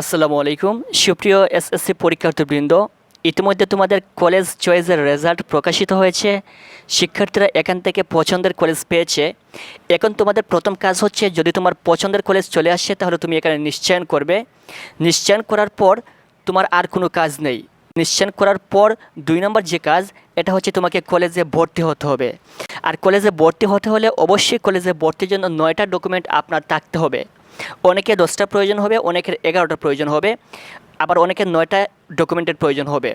আসসালামু আলাইকুম। সুপ্রিয় এসএসসি পরীক্ষার্থীবৃন্দ, ইতিমধ্যে তোমাদের কলেজ চয়েসের রেজাল্ট প্রকাশিত হয়েছে। শিক্ষার্থীরা এখান থেকে পছন্দের কলেজ পেয়েছে। এখন তোমাদের প্রথম কাজ হচ্ছে, যদি তোমার পছন্দের কলেজ চলে আসে, তাহলে তুমি এখানে নিশ্চয়ন করবে। নিশ্চয়ন করার পর তোমার আর কোনো কাজ নেই। নিশ্চয়ন করার পর দুই নম্বর যে কাজ, এটা হচ্ছে তোমাকে কলেজে ভর্তি হতে হবে। আর কলেজে ভর্তি হতে হলে অবশ্যই কলেজে ভর্তির জন্য নয়টা ডকুমেন্ট আপনার থাকতে হবে। অনেকে দশটা প্রয়োজন হবে, অনেকের এগারোটা প্রয়োজন হবে, আবার অনেকের নয়টা ডকুমেন্টের প্রয়োজন হবে।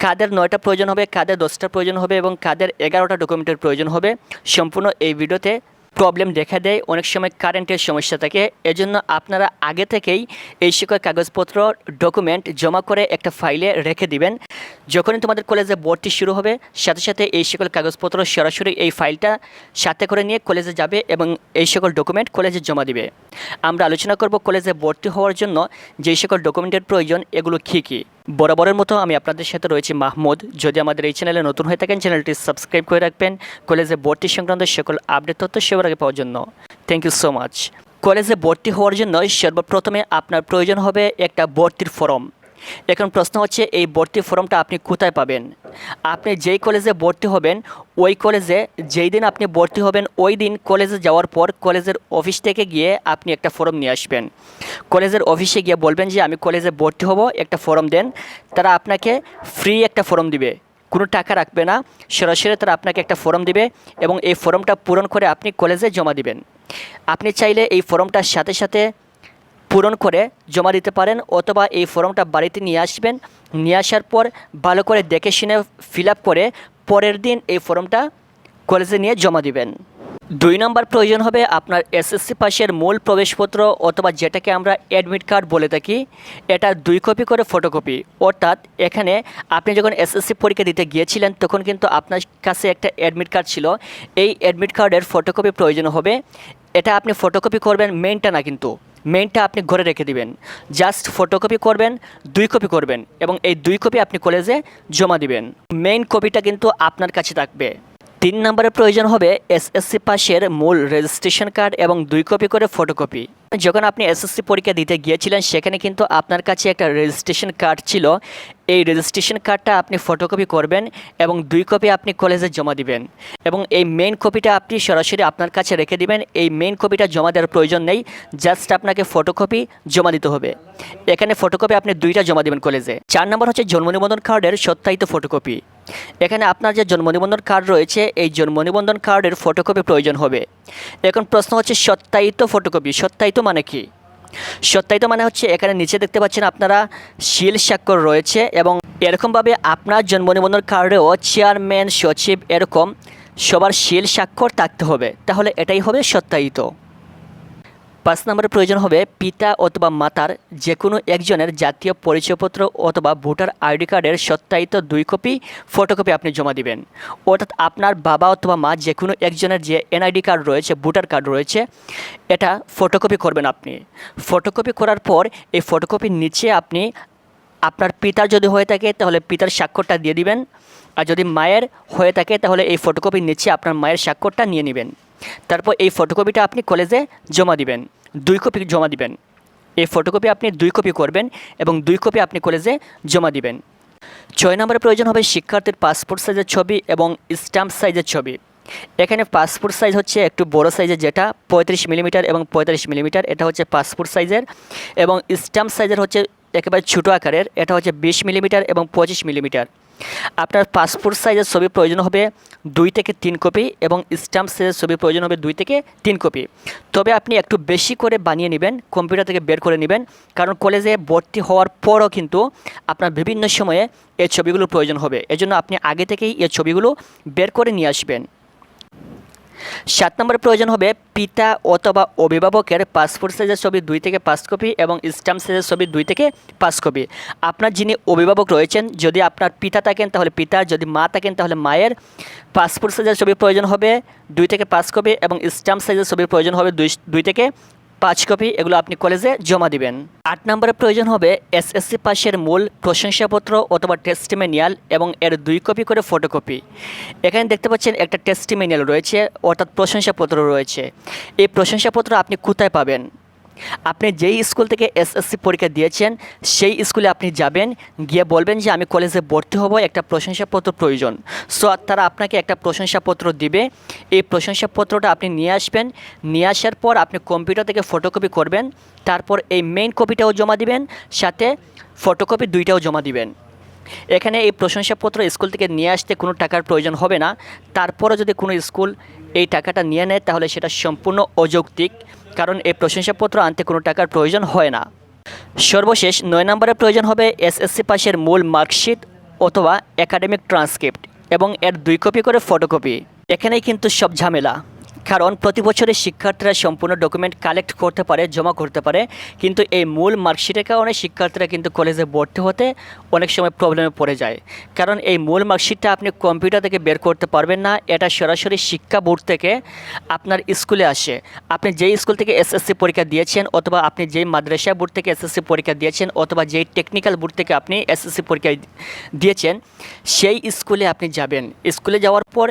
কাদের নয়টা প্রয়োজন হবে, কাদের দশটা প্রয়োজন হবে এবং কাদের এগারোটা ডকুমেন্টের প্রয়োজন হবে, সম্পূর্ণ এই ভিডিওতে প্রবলেম দেখা দেয়, অনেক সময় কারেন্টের সমস্যা থাকে। এজন্য আপনারা আগে থেকেই এই সকল কাগজপত্র ডকুমেন্ট জমা করে একটা ফাইলে রেখে দিবেন। যখনই তোমাদের কলেজে ভর্তি শুরু হবে, সাথে সাথে এই সকল কাগজপত্র সরাসরি এই ফাইলটা সাথে করে নিয়ে কলেজে যাবে এবং এই সকল ডকুমেন্ট কলেজে জমা দিবে। আমরা আলোচনা করব কলেজে ভর্তি হওয়ার জন্য যেই সকল ডকুমেন্টের প্রয়োজন, এগুলো কী কী। বরাবরের মতো আমি আপনাদের সাথে রয়েছি মাহমুদ। যদি আমাদের এই চ্যানেলে নতুন হয়ে থাকেন, চ্যানেলটি সাবস্ক্রাইব করে রাখবেন। কলেজে ভর্তি সংক্রান্ত সকল আপডেট, তথ্য সেবার আগে পাওয়ার জন্য। থ্যাংক ইউ সো মাচ কলেজে ভর্তি হওয়ার জন্য সর্বপ্রথমে আপনার প্রয়োজন হবে একটা ভর্তির ফর্ম। এখন প্রশ্ন হচ্ছে, এই ভর্তি ফর্মটা আপনি কোথায় পাবেন? আপনি যেই কলেজে ভর্তি হবেন, ওই কলেজে যেই দিন আপনি ভর্তি হবেন, ওই দিন কলেজে যাওয়ার পর কলেজের অফিস থেকে গিয়ে আপনি একটা ফর্ম নিয়ে আসবেন। কলেজের অফিসে গিয়ে বলবেন যে, আমি কলেজে ভর্তি হব, একটা ফর্ম দেন। তারা আপনাকে ফ্রি একটা ফর্ম দিবে। কোনো টাকা রাখবে না। সরাসরি তারা আপনাকে একটা ফর্ম দিবে এবং এই ফর্মটা পূরণ করে আপনি কলেজে জমা দিবেন। আপনি চাইলে এই ফর্মটার সাথে সাথে পূরণ করে জমা দিতে পারেন অথবা এই ফর্মটা বাড়িতে নিয়ে আসবেন। নিয়ে আসার পর ভালো করে দেখে শুনে ফিল করে পরের দিন এই ফর্মটা কলেজে নিয়ে জমা দিবেন। দুই নম্বর প্রয়োজন হবে আপনার এসএসসি পাশের মূল প্রবেশপত্র অথবা যেটাকে আমরা অ্যাডমিট কার্ড বলে থাকি, এটা দুই কপি করে ফটোকপি অর্থাৎ এখানে আপনি যখন এসএসসি পরীক্ষা দিতে গিয়েছিলেন, তখন কিন্তু আপনার কাছে একটা অ্যাডমিট কার্ড ছিল। এই অ্যাডমিট কার্ডের ফটোকপি প্রয়োজন হবে। এটা আপনি ফটোকপি করবেন মেনটা না কিন্তু। মেইনটা আপনি ঘরে রেখে দিবেন। জাস্ট ফটোকপি করবেন, দুই কপি করবেন এবং এই দুই কপি আপনি কলেজে জমা দিবেন। মেন কপিটা কিন্তু আপনার কাছে থাকবে। তিন নম্বরের প্রয়োজন হবে এসএসসি পাশের মূল রেজিস্ট্রেশন কার্ড এবং দুই কপি করে ফটোকপি। যখন আপনি এসএসসি পরীক্ষা দিতে গিয়েছিলেন, সেখানে কিন্তু আপনার কাছে একটা রেজিস্ট্রেশন কার্ড ছিল। এই রেজিস্ট্রেশন কার্ডটা আপনি ফটোকপি করবেন এবং দুই কপি আপনি কলেজে জমা দিবেন। এবং এই মেইন কপিটা আপনি সরাসরি আপনার কাছে রেখে দিবেন। এই মেইন কপিটা জমা দেওয়ার প্রয়োজন নেই জাস্ট আপনাকে ফটোকপি জমা দিতে হবে। এখানে ফটোকপি আপনি দুইটা জমা দেবেন কলেজে। চার নম্বর হচ্ছে জন্ম নিবন্ধন কার্ডের সত্যায়িত ফটোকপি। এখানে আপনার যে জন্ম নিবন্ধন কার্ড রয়েছে, এই জন্ম নিবন্ধন কার্ডের ফটোকপি প্রয়োজন হবে। এখন প্রশ্ন হচ্ছে, সত্যায়িত ফটোকপি সত্যায়িত মানে কি? সত্যায়িত মানে হচ্ছে, এখানে নিচে দেখতে পাচ্ছেন আপনারা শিল স্বাক্ষর রয়েছে এবং এরকমভাবে আপনার জন্ম নিবন্ধন কার্ডেও চেয়ারম্যান সচিব এরকম সবার শিল স্বাক্ষর থাকতে হবে। তাহলে এটাই হবে সত্যায়িত। পাঁচ নম্বরে প্রয়োজন হবে পিতা অথবা মাতার যে কোনো একজনের জাতীয় পরিচয়পত্র অথবা ভোটার আইডি কার্ডের সত্যায়িত দুই কপি, ফটোকপি আপনি জমা দিবেন। অর্থাৎ আপনার বাবা অথবা মা যে কোনো একজনের যে এনআইডি কার্ড রয়েছে, ভোটার কার্ড রয়েছে, এটা ফটোকপি করবেন আপনি। ফটোকপি করার পর এই ফটোকপির নিচে আপনি আপনার পিতার যদি হয়ে থাকে তাহলে পিতার স্বাক্ষরটা দিয়ে দিবেন। আর যদি মায়ের হয়ে থাকে তাহলে এই ফটোকপির নিচে আপনার মায়ের স্বাক্ষরটা নিয়ে নেবেন। তারপর এই ফটোকপিটা আপনি কলেজে জমা দিবেন। দুই কপি জমা দিবেন। এই ফটোকপি আপনি দুই কপি করবেন এবং দুই কপি আপনি কলেজে জমা দিবেন। ছয় নম্বরে প্রয়োজন হবে শিক্ষার্থীর পাসপোর্ট সাইজের ছবি এবং স্ট্যাম্প সাইজের ছবি। এখানে পাসপোর্ট সাইজ হচ্ছে একটু বড় সাইজের যেটা, পঁয়ত্রিশ মিলিমিটার এবং পঁয়তাল্লিশ মিলিমিটার এটা হচ্ছে পাসপোর্ট সাইজের এবং স্ট্যাম্প সাইজের হচ্ছে একেবারে ছোটো আকারের, এটা হচ্ছে বিশ মিলিমিটার এবং পঁচিশ মিলিমিটার আপনার পাসপোর্ট সাইজের ছবি প্রয়োজন হবে দুই থেকে তিন কপি এবং স্ট্যাম্প সাইজের ছবি প্রয়োজন হবে দুই থেকে তিন কপি তবে আপনি একটু বেশি করে বানিয়ে নেবেন কম্পিউটার থেকে বের করে নেবেন, কারণ কলেজে ভর্তি হওয়ার পরও কিন্তু আপনার বিভিন্ন সময়ে এই ছবিগুলো প্রয়োজন হবে। এজন্য আপনি আগে থেকেই এই ছবিগুলো বের করে নিয়ে আসবেন। সাত নম্বর প্রয়োজন হবে পিতা অথবা অভিভাবকের পাসপোর্ট সাইজের ছবি দুই থেকে পাঁচ কপি এবং স্ট্যাম্প সাইজের ছবি দুই থেকে পাঁচ কপি আপনার যিনি অভিভাবক রয়েছেন, যদি আপনার পিতা থাকেন, তাহলে পিতা, যদি মা থাকেন, তাহলে মায়ের। পাসপোর্ট সাইজের ছবি প্রয়োজন হবে দুই থেকে পাঁচ কপি এবং স্ট্যাম্প সাইজের ছবির প্রয়োজন হবে দুই দুই থেকে পাঁচ কপি এগুলো আপনি কলেজে জমা দিবেন। আট নম্বরে প্রয়োজন হবে এসএসসি পাশের মূল প্রশংসাপত্র অথবা টেস্টিমেনিয়াল এবং এর দুই কপি করে ফটোকপি। এখানে দেখতে পাচ্ছেন একটা টেস্টিমেনিয়াল রয়েছে, অর্থাৎ প্রশংসাপত্র রয়েছে। এই প্রশংসাপত্র আপনি কোথায় পাবেন? আপনি যেই স্কুল থেকে এসএসসি পরীক্ষা দিয়েছেন, সেই স্কুলে আপনি যাবেন, গিয়ে বলবেন যে আমি কলেজে ভর্তি হব, একটা প্রশংসাপত্র প্রয়োজন। সো, তারা আপনাকে একটা প্রশংসাপত্র দিবে। এই প্রশংসাপত্রটা আপনি নিয়ে আসবেন। নিয়ে আসার পর আপনি কম্পিউটার থেকে ফটোকপি করবেন। তারপর এই মেইন কপিটাও জমা দিবেন, সাথে ফটোকপি দুইটাও জমা দিবেন। এখানে এই প্রশংসাপত্র স্কুল থেকে নিয়ে আসতে কোনো টাকার প্রয়োজন হবে না। তারপরও যদি কোনো স্কুল এই টাকাটা নিয়ে নেয়, তাহলে সেটা সম্পূর্ণ অযৌক্তিক, কারণ এই প্রশংসাপত্র আনতে কোনো টাকার প্রয়োজন হয় না। সর্বশেষ, নয় নম্বরের প্রয়োজন হবে এসএসসি পাশের মূল মার্কশিট অথবা একাডেমিক ট্রান্সক্রিপ্ট এবং এর দুই কপি করে ফটোকপি এখানেই কিন্তু সব ঝামেলা। কারণ প্রতি বছরে শিক্ষার্থীরা সম্পূর্ণ ডকুমেন্ট কালেক্ট করতে পারে, জমা করতে পারে। কিন্তু এই মূল মার্কশিটের কারণে শিক্ষার্থীরা কিন্তু কলেজে ভর্তি হতে অনেক সময় প্রবলেমে পড়ে যায়। কারণ এই মূল মার্কশিটটা আপনি কম্পিউটার থেকে বের করতে পারবেন না, এটা সরাসরি শিক্ষা বোর্ড থেকে আপনার স্কুলে আসে। আপনি যেই স্কুল থেকে এসএসসি পরীক্ষা দিয়েছেন অথবা আপনি যেই মাদ্রাসা বোর্ড থেকে এসএসসি পরীক্ষা দিয়েছেন অথবা যেই টেকনিক্যাল বোর্ড থেকে আপনি এসএসসি পরীক্ষা দিয়েছেন, সেই স্কুলে আপনি যাবেন। স্কুলে যাওয়ার পর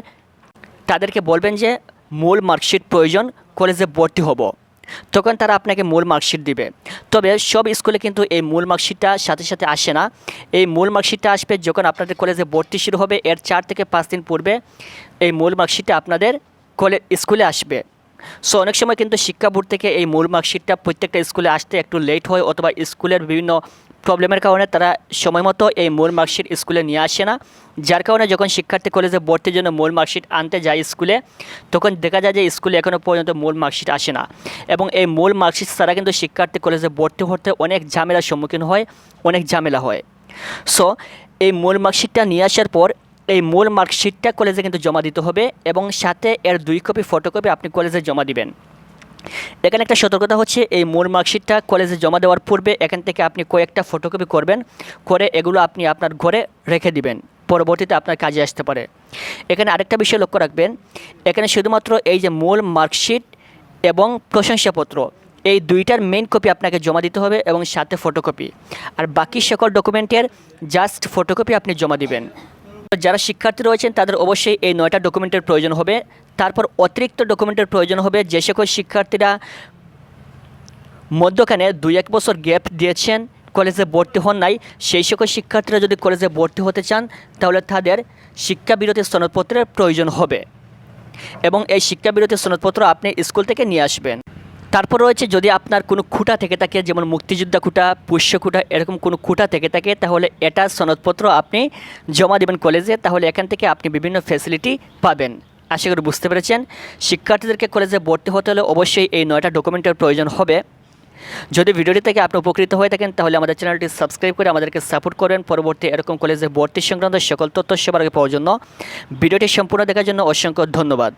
তাদেরকে বলবেন যে মূল মার্কশিট প্রয়োজন, কলেজে ভর্তি হব। তখন তারা আপনাকে মূল মার্কশিট দিবে। তবে সব স্কুলে কিন্তু এই মূল মার্কশিটটা সাথে সাথে আসে না। এই মূল মার্কশিটটা আসবে যখন আপনাদের কলেজে ভর্তি শুরু হবে, এর চার থেকে পাঁচ দিন পূর্বে এই মূল মার্কশিটটা আপনাদের কলে স্কুলে আসবে। সো অনেক সময় কিন্তু শিক্ষা বোর্ড থেকে এই মূল মার্কশিটটা প্রত্যেকটা স্কুলে আসতে একটু লেট হয় অথবা স্কুলের বিভিন্ন প্রবলেমের কারণে তারা সময় মতো এই মূল মার্কশিট স্কুলে নিয়ে আসে না। যার কারণে যখন শিক্ষার্থী কলেজে ভর্তির জন্য মূল মার্কশিট আনতে যায় স্কুলে তখন দেখা যায় যে স্কুলে এখনও পর্যন্ত মূল মার্কশিট আসে না। এবং এই মূল মার্কশিট ছাড়া কিন্তু শিক্ষার্থী কলেজে ভর্তি হতে অনেক ঝামেলার সম্মুখীন হয়, অনেক ঝামেলা হয়। সো এই মূল মার্কশিটটা নিয়ে আসার পর এই মূল মার্কশিটটা কলেজে কিন্তু জমা দিতে হবে এবং সাথে এর দুই কপি ফটোকপি আপনি কলেজে জমা দিবেন। এখানে একটা সতর্কতা হচ্ছে, এই মূল মার্কশিটটা কলেজে জমা দেওয়ার পূর্বে এখান থেকে আপনি কয়েকটা ফটোকপি করবেন, করে এগুলো আপনি আপনার ঘরে রেখে দিবেন, পরবর্তীতে আপনার কাজে আসতে পারে। এখানে আরেকটা বিষয় লক্ষ্য রাখবেন, এখানে শুধুমাত্র এই যে মূল মার্কশিট এবং প্রশংসাপত্র, এই দুইটার মেন কপি আপনাকে জমা দিতে হবে এবং সাথে ফটোকপি আর বাকি সকল ডকুমেন্টের জাস্ট ফটোকপি আপনি জমা দিবেন। যারা শিক্ষার্থী রয়েছেন, তাদের অবশ্যই এই নয়টা ডকুমেন্টের প্রয়োজন হবে। তারপর অতিরিক্ত ডকুমেন্টের প্রয়োজন হবে। যে সকল শিক্ষার্থীরা মধ্যখানে দুই এক বছর গ্যাপ দিয়েছেন কলেজে ভর্তি হন নাই, সেই সকল শিক্ষার্থীরা যদি কলেজে ভর্তি হতে চান, তাহলে তাদের শিক্ষা বিরতি সনদপত্রের প্রয়োজন হবে। এবং এই শিক্ষা বিরতি সনদপত্র আপনি স্কুল থেকে নিয়ে আসবেন। তারপর রয়েছে যদি আপনার কোনো খুঁটা থেকে থাকে, যেমন মুক্তিযোদ্ধা খুঁটা, পুষ্য খুঁটা, এরকম কোনো খুঁটা থেকে থাকে, তাহলে এটা সনদপত্র আপনি জমা দেবেন কলেজে, তাহলে এখান থেকে আপনি বিভিন্ন ফ্যাসিলিটি পাবেন। আশা করি বুঝতে পেরেছেন। শিক্ষার্থীদেরকে কলেজে ভর্তি হতে হলে অবশ্যই এই নয়টা ডকুমেন্টের প্রয়োজন হবে। যদি ভিডিওটি থেকে আপনি উপকৃত হয়ে থাকেন, তাহলে আমাদের চ্যানেলটি সাবস্ক্রাইব করে আমাদেরকে সাপোর্ট করবেন পরবর্তী এরকম কলেজে ভর্তি সংক্রান্ত সকল তথ্য সবার পাওয়ার জন্য। ভিডিওটি সম্পূর্ণ দেখার জন্য অসংখ্য ধন্যবাদ।